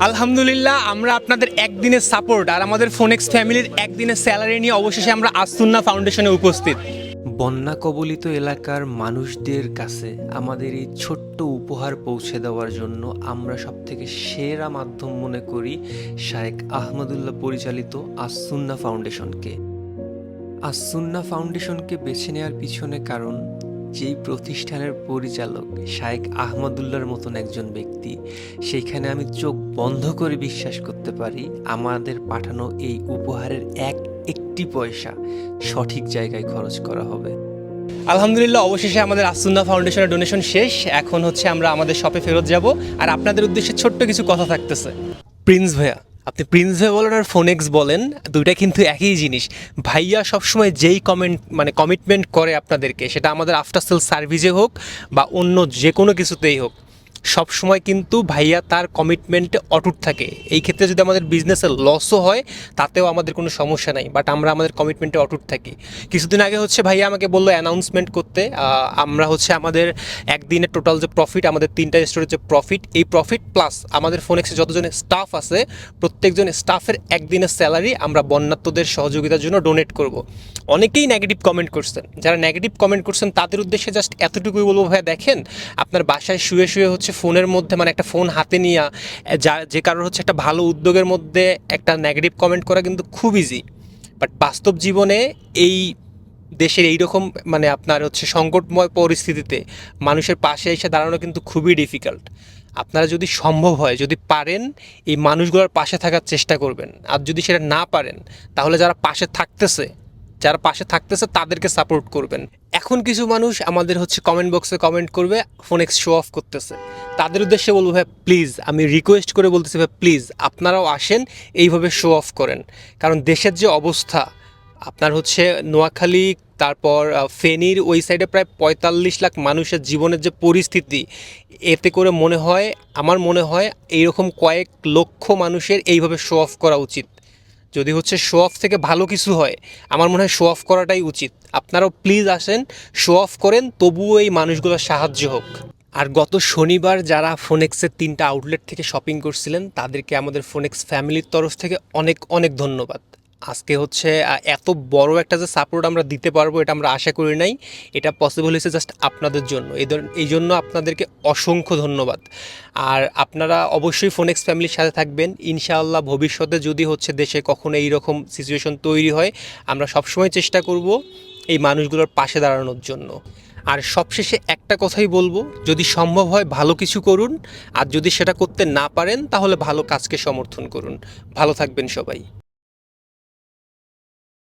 আলহামদুলিল্লাহ, আমরা আপনাদের একদিনের সাপোর্ট আর আমাদের ফোনেক্স ফ্যামিলির একদিনের স্যালারি নিয়ে অবশেষে আমরা আসুন্না ফাউন্ডেশনে উপস্থিত। বন্যা কবলিত এলাকার মানুষদের কাছে আমাদের এই ছোট্ট উপহার পৌঁছে দেওয়ার জন্য আমরা সব থেকে সেরা মাধ্যম মনে করি শায়েক আহমদুল্লাহ পরিচালিত আসুন্না ফাউন্ডেশনকে আসুন্না ফাউন্ডেশনকে বেছে নেওয়ার পিছনে কারণ যেই প্রতিষ্ঠানের পরিচালক শায়েক আহমদুল্লার মতন একজন ব্যক্তি সেইখানে আমি চোখ বন্ধ করে বিশ্বাস করতে পারি আমাদের পাঠানো এই উপহারের এক একটি পয়সা সঠিক জায়গায় খরচ করা হবে। আলহামদুলিল্লাহ অবশেষে আমাদের আসুন্না ফাউন্ডেশনের ডোনেশন শেষ। এখন হচ্ছে আমরা আমাদের শপে ফেরত যাব। আর আপনাদের উদ্দেশ্যে ছোট্ট কিছু কথা থাকতেছে। প্রিন্স ভাইয়া আপনি প্রিন্সে বলেন আর ফোনেক্স বলেন, দুইটা কিন্তু একই জিনিস। ভাইয়া সবসময় যেই কমেন্ট মানে কমিটমেন্ট করে আপনাদেরকে, সেটা আমাদের আফটার সেল সার্ভিসে হোক বা অন্য যে কোনো কিছুতেই হোক সব সময় কিন্তু ভাইয়া তার কমিটমেন্টে অটুট থাকে। এই ক্ষেত্রে যদি আমাদের বিজনেসের লসও হয়, তাতেও আমাদের কোনো সমস্যা নাই। বাট আমরা আমাদের কমিটমেন্টে অটুট থাকি। কিছুদিন আগে হচ্ছে ভাইয়া আমাকে বলল অ্যানাউন্সমেন্ট করতে। আমরা হচ্ছে আমাদের একদিনের টোটাল যে প্রফিট আমাদের তিনটা স্টোরের যে প্রফিট এই প্রফিট প্লাস আমাদের ফোনেক্সে যতজন স্টাফ আছে, প্রত্যেকজন স্টাফের একদিনের স্যালারি আমরা বন্যাত্মদের সহযোগিতার জন্য ডোনেট করব। অনেকেই নেগেটিভ কমেন্ট করছেন। যারা নেগেটিভ কমেন্ট করছেন, তাদের উদ্দেশ্যে জাস্ট এতটুকুই বলব ভাইয়া, দেখেন, আপনার বাসায় শুয়ে শুয়ে হচ্ছে ফোনের মধ্যে মানে একটা ফোন হাতে নিয়ে, যা, যে কারোর হচ্ছে একটা ভালো উদ্যোগের মধ্যে একটা নেগেটিভ কমেন্ট করা কিন্তু খুব ইজি বাট বাস্তব জীবনে এই দেশের এইরকম মানে আপনার হচ্ছে সংকটময় পরিস্থিতিতে মানুষের পাশে এসে দাঁড়ানো কিন্তু খুবই ডিফিকাল্ট আপনারা যদি সম্ভব হয়, যদি পারেন, এই মানুষগুলোর পাশে থাকার চেষ্টা করবেন। আর যদি সেটা না পারেন, তাহলে যারা পাশে থাকতেছে যারা পাশে থাকতেছে তাদেরকে সাপোর্ট করবেন। এখন কিছু মানুষ আমাদের হচ্ছে কমেন্ট বক্সে কমেন্ট করবে ফোনেক্স শো অফ করতেছে। তাদের উদ্দেশ্যে বলব ভাই প্লিজ আমি রিকোয়েস্ট করে বলতেছি ভাই প্লিজ আপনারাও আসেন, এইভাবে শো অফ করেন। কারণ দেশের যে অবস্থা, আপনার হচ্ছে নোয়াখালী, তারপর ফেনীর ওই সাইডে প্রায় পঁয়তাল্লিশ লাখ মানুষের জীবনের যে পরিস্থিতি, এতে করে মনে হয়, আমার মনে হয়, এইরকম কয়েক লক্ষ মানুষের এইভাবে শো অফ করা উচিত। যদি হচ্ছে শো অফ থেকে ভালো কিছু হয়, আমার মনে হয় শো অফ করাটাই উচিত। আপনারাও প্লিজ আসেন শো অফ করেন, তবুও এই মানুষগুলোর সাহায্য হোক। আর গত শনিবার যারা ফোনেক্সের তিনটা আউটলেট থেকে শপিং করছিলেন, তাদেরকে আমাদের ফোনেক্স ফ্যামিলির তরফ থেকে অনেক অনেক ধন্যবাদ। আজকে হচ্ছে এত বড় একটা যে সাপোর্ট আমরা দিতে পারব এটা আমরা আশা করি নাই। এটা পসিবল হয়েছে জাস্ট আপনাদের জন্য। এই জন্য আপনাদেরকে অসংখ্য ধন্যবাদ। আর আপনারা অবশ্যই ফোনেক্স ফ্যামিলির সাথে থাকবেন। ইনশাআল্লাহ ভবিষ্যতে যদি হচ্ছে দেশে কখনো এইরকম সিচুয়েশন তৈরি হয়, আমরা সবসময় চেষ্টা করব এই মানুষগুলোর পাশে দাঁড়ানোর জন্য। আর সবশেষে একটা কথাই বলব, যদি সম্ভব হয় ভালো কিছু করুন, আর যদি সেটা করতে না পারেন, তাহলে ভালো কাজকে সমর্থন করুন। ভালো থাকবেন সবাই।